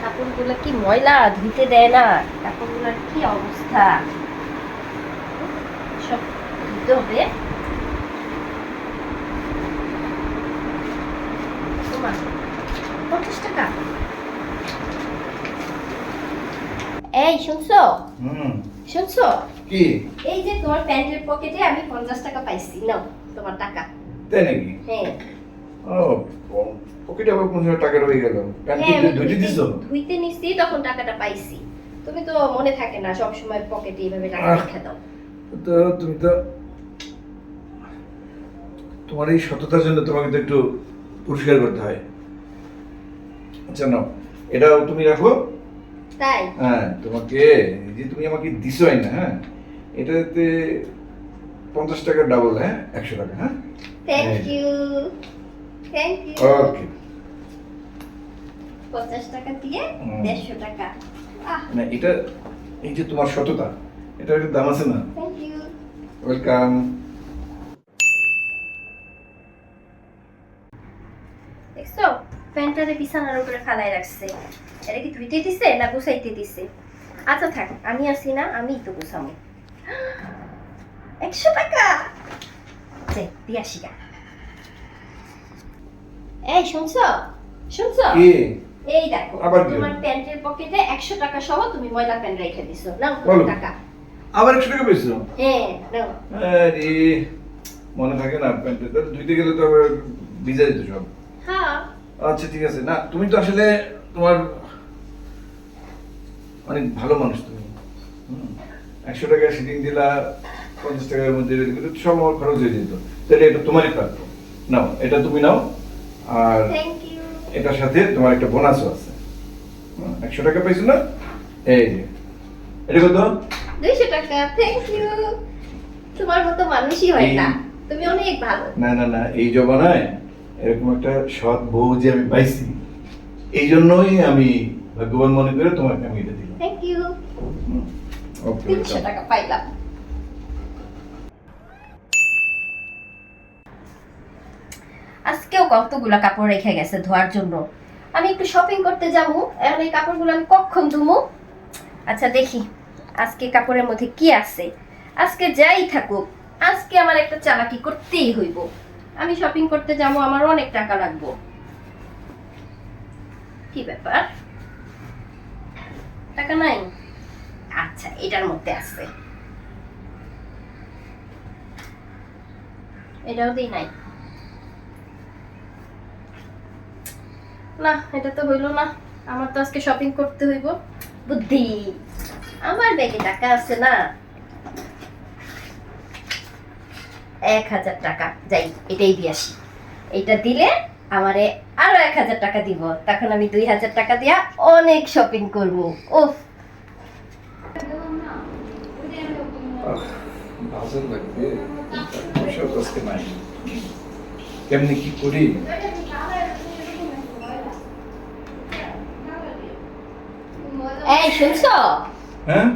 কাপড়গুলো কি ময়লা? ধুইতে দেয় না। কাপড়গুলোর কি অবস্থা? সব ধুতে হবে। পঞ্চাশ টাকা। এই শুনছো? হুম। শুনছো? কি? এই যে তোমার প্যান্টের পকেটে আমি পঞ্চাশ টাকা পাইছি। নাও তোমার টাকা। তাই নাকি? হ্যাঁ। পকেটে আবার পঞ্চাশ টাকা রয়ে গেল। হ্যাঁ, ধুইতে ধুইতে- দিছো? ধুইতে নিছি তখন টাকাটা পাইছি। তুমি তো মনে থাকে না সব সময় পকেটে এইভাবে টাকা রেখে দাও। তো তুমি তো তোমার এই সততার জন্য তোমাকে তো একটু পুরস্কার করতে হয়। আচ্ছা নাও এটাও তুমি রাখো। তাই? হ্যাঁ তোমাকে যে তুমি আমাকে দিছোই না হ্যাঁ এটাতে পঞ্চাশ টাকা ডাবল হ্যাঁ একশো টাকা হ্যাঁ। থ্যাংক হ্যাঁ। ইউ থ্যাংক ইউ ওকে পঞ্চাশ টাকা দিয়ে। দেড়শো টাকা। মানে এটা এই যে তোমার সততা একটা দাম আছে না? থ্যাংক ইউ ওয়েলকাম দেখছ? প্যান্টটারে বিছানার উপরে ফালাই রাখছে এটা কি ধুইতে দিছে না গুছাইতে দিছে? আচ্ছা থাক আমি আসি না আমি তো গুছামো একশো টাকা! দিয়ে আসি গা। এই শুনছো? শুনছো? কি? এই দেখো আবার তোমার প্যান্টের পকেটে একশো টাকা সহ তুমি ময়লা প্যান্ট রেখে দিছো। নাও। তোমার টাকা? আবার একশো টাকা পেয়েছ হ্যাঁ নাও। আরে মনে থাকে না প্যান্টে। তাহলে ধুইতে গেলে তো আবার ভিজা যেত সব। হ্যাঁ। আচ্ছা ঠিক আছে। না তুমি তো আসলে তোমার অনেক ভালো মানুষ তুমি। একশো টাকা সিটিং দিলা পঞ্চাশ টাকার মধ্যে সব আমার খরচ হয়ে যেত। তাহলে এটা তোমারই প্রাপ্য। নাও এটা তুমি নাও। আর এটার সাথে তোমার একটা বোনাসও আছে। একশো টাকা পাইছো না? এই যে। এটা কত? দুইশো টাকা থ্যাংক ইউ তোমার মতো মানুষই হয় না। তুমি অনেক ভালো। না না না এই জমানায় এরকম একটা সৎ বউ যে আমি পাইছি এই জন্যই আমি ভাগ্যবান মনে করে তোমাকে আমি এটা দিলাম। থ্যাংক ইউ ওকে টাকা পাইলাম। আজকেও কতগুলা কাপড় রেখে গেছে ধোয়ার জন্য। আমি একটু শপিং করতে যাব। এখন এই কাপড়গুলো আমি কখন ধুমু? আচ্ছা দেখি আজকে কাপড়ের মধ্যে কি আছে। আজকে যাই থাকুক, আজকে আমার একটা চালাকি করতেই হইব। আমি শপিং করতে যাব, আমার অনেক টাকা লাগবো। কি ব্যাপার? টাকা নাই? আচ্ছা এটার মধ্যে আছে। এটাও দিই নাই। না, এটা তো হইল না। আমার তো আজকে শপিং করতে হইব। বুদ্ধি। আমার ব্যাগে টাকা আছে না। এক হাজার টাকা। যাই, এটাই দিয়ে আসি। এটা দিলে আমারে আরও এক হাজার টাকা দিব। তখন আমি দুই হাজার টাকা দিয়া অনেক শপিং করব। নাই। কেমনি কি করি? এই শুনছো? হ্যাঁ?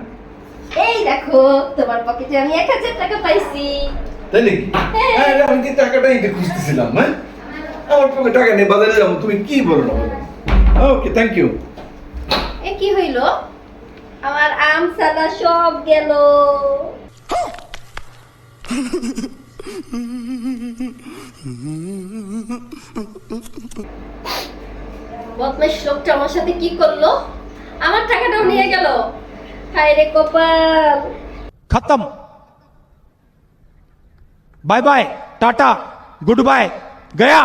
এই দেখো তোমার পকেটে আমি এক হাজার টাকা পাইছি। তাই নাকি হ্যাঁ। হ্যাঁ আমি কি টাকাটা নিতে খুঁজতেছিলাম হ্যাঁ? আমার পক্ষে টাকা নেই বাজারে যাব তুমি কি বলো ওকে থ্যাংক ইউ এ কি হইল? আমার আম সাদা সব গেল। বদমাইশ লোকটা আমার সাথে কি করল? আমার টাকাটাও নিয়ে গেল। হায় রে কপাল। খতম। Bye bye tata goodbye Gaya.